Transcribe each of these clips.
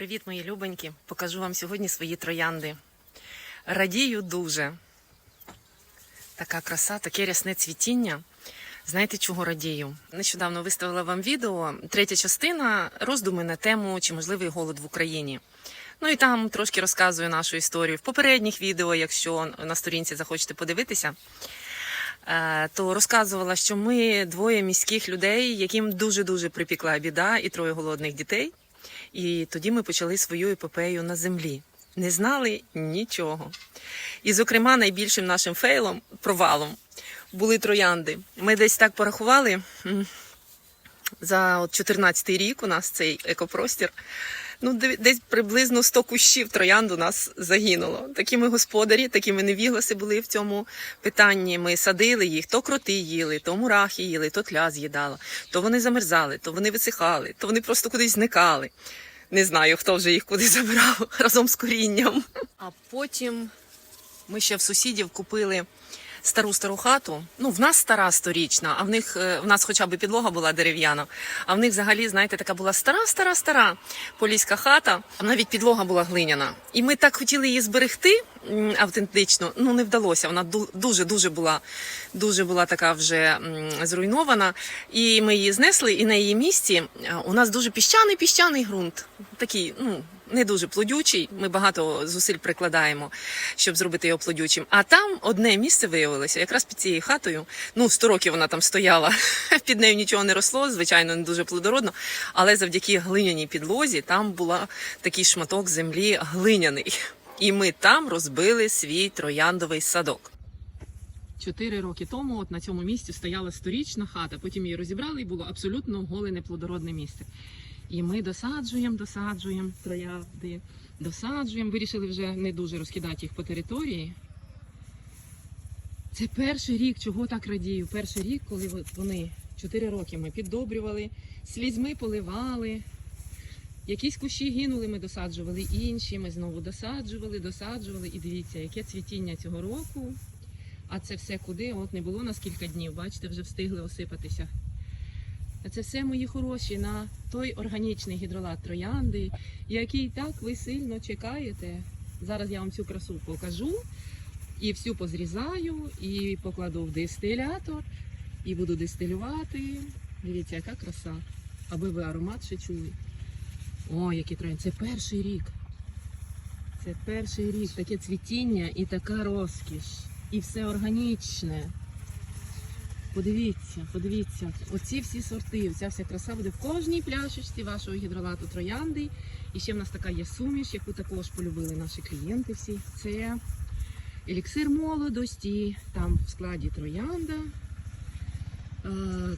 Привіт, мої любонькі! Покажу вам сьогодні свої троянди. Радію дуже. Така краса, таке рясне цвітіння. Знаєте, чого радію? Нещодавно виставила вам відео, третя частина роздуми на тему, чи можливий голод в Україні. Ну і там трошки розказую нашу історію. В попередніх відео, якщо на сторінці захочете подивитися, е, то розказувала, що ми двоє міських людей, яким дуже-дуже припікла біда, і троє голодних дітей. І тоді ми почали свою епопею на землі. Не знали нічого. І, зокрема, найбільшим нашим фейлом, провалом, були троянди. Ми десь так порахували за 14-й рік у нас цей екопростір. Ну, де- десь приблизно 100 кущів троянд у нас загинуло. Такі ми господарі, такі ми невігласи були в цьому питанні. Ми садили їх, то кроти їли, то мурахи їли, то тля з'їдала, то вони замерзали, то вони висихали, то вони просто кудись зникали. Не знаю, хто вже їх куди забирав разом з корінням. А потім ми ще в сусідів купили стару стару хату. Ну, в нас стара сторічна, а в них е, в нас хоча б підлога була дерев'яна. А в них взагалі, знаєте, така була стара, стара, стара поліська хата. А навіть підлога була глиняна. І ми так хотіли її зберегти автентично. Ну не вдалося. Вона дуже дуже була дуже була така вже зруйнована. І ми її знесли. І на її місці е, у нас дуже піщаний піщаний ґрунт. Такий, ну не дуже плодючий. Ми багато зусиль прикладаємо, щоб зробити його плодючим. А там одне місце виявилося, якраз під цією хатою. Ну, 100 років вона там стояла. Під нею нічого не росло, звичайно, не дуже плодородно. Але завдяки глиняній підлозі там була такий шматок землі глиняний. І ми там розбили свій трояндовий садок. Чотири роки тому, от на цьому місці стояла сторічна хата. Потім її розібрали, і було абсолютно голе неплодородне місце. І ми досаджуємо, досаджуємо троянди, досаджуємо. Вирішили вже не дуже розкидати їх по території. Це перший рік, чого так радію. Перший рік, коли вони чотири роки ми піддобрювали, слізьми поливали. Якісь кущі гинули, ми досаджували інші. Ми знову досаджували, досаджували. І дивіться, яке цвітіння цього року. А це все куди? От не було на скільки днів. Бачите, вже встигли осипатися. А це все мої хороші на той органічний гідролат троянди, який так ви сильно чекаєте. Зараз я вам цю красу покажу і всю позрізаю, і покладу в дистилятор, і буду дистилювати. Дивіться, яка краса. Аби ви аромат ще чули. О, які троянди. Це перший рік. Це перший рік, таке цвітіння і така розкіш. І все органічне. Подивіться, подивіться, оці всі сорти, ця вся краса буде в кожній пляшечці вашого гідролату троянди. І ще в нас така є суміш, яку також полюбили наші клієнти всі. Це еліксир молодості, там в складі троянда, е,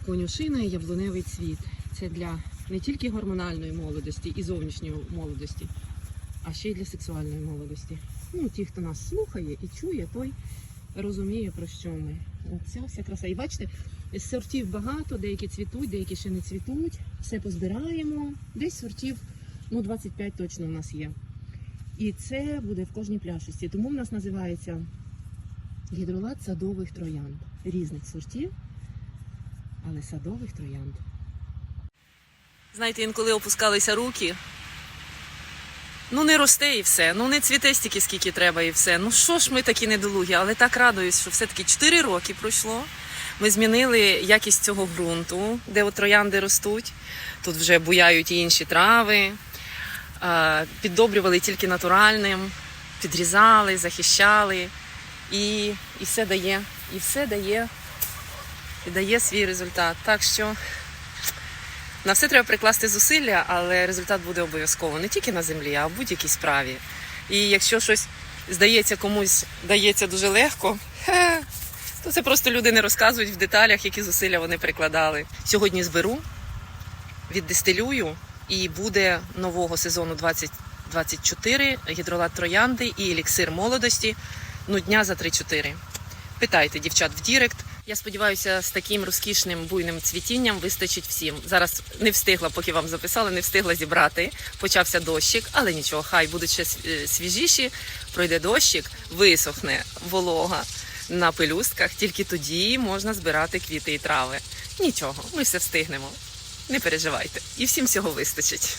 конюшина і яблуневий цвіт. Це для не тільки гормональної молодості і зовнішньої молодості, а ще й для сексуальної молодості. Ну, ті, хто нас слухає і чує, той розуміє, про що ми. Оця вся краса. І бачите, сортів багато, деякі цвітуть, деякі ще не цвітуть. Все позбираємо. Десь сортів ну, 25 точно в нас є. І це буде в кожній пляшечці. Тому в нас називається гідролат садових троянд. Різних сортів, але садових троянд. Знаєте, інколи опускалися руки. Ну не росте і все. Ну не цвіте стільки, скільки треба, і все. Ну що ж ми такі недолугі, але так радуюсь, що все-таки 4 роки пройшло. Ми змінили якість цього ґрунту, де от троянди ростуть. Тут вже буяють і інші трави. Піддобрювали тільки натуральним, підрізали, захищали. І, і все дає, і все дає, і дає свій результат. Так що на все треба прикласти зусилля, але результат буде обов'язково не тільки на землі, а в будь-якій справі. І якщо щось здається комусь дається дуже легко, то це просто люди не розказують в деталях, які зусилля вони прикладали. Сьогодні зберу, віддистилюю, і буде нового сезону 2024 гідролат троянди і еліксир молодості. Ну, дня за 3-4. Питайте дівчат в Дірект. Я сподіваюся, з таким розкішним буйним цвітінням вистачить всім. Зараз не встигла, поки вам записали, не встигла зібрати. Почався дощик, але нічого, хай будуть ще е, свіжіші. Пройде дощик, висохне волога на пелюстках. Тільки тоді можна збирати квіти і трави. Нічого, ми все встигнемо. Не переживайте. І всім всього вистачить.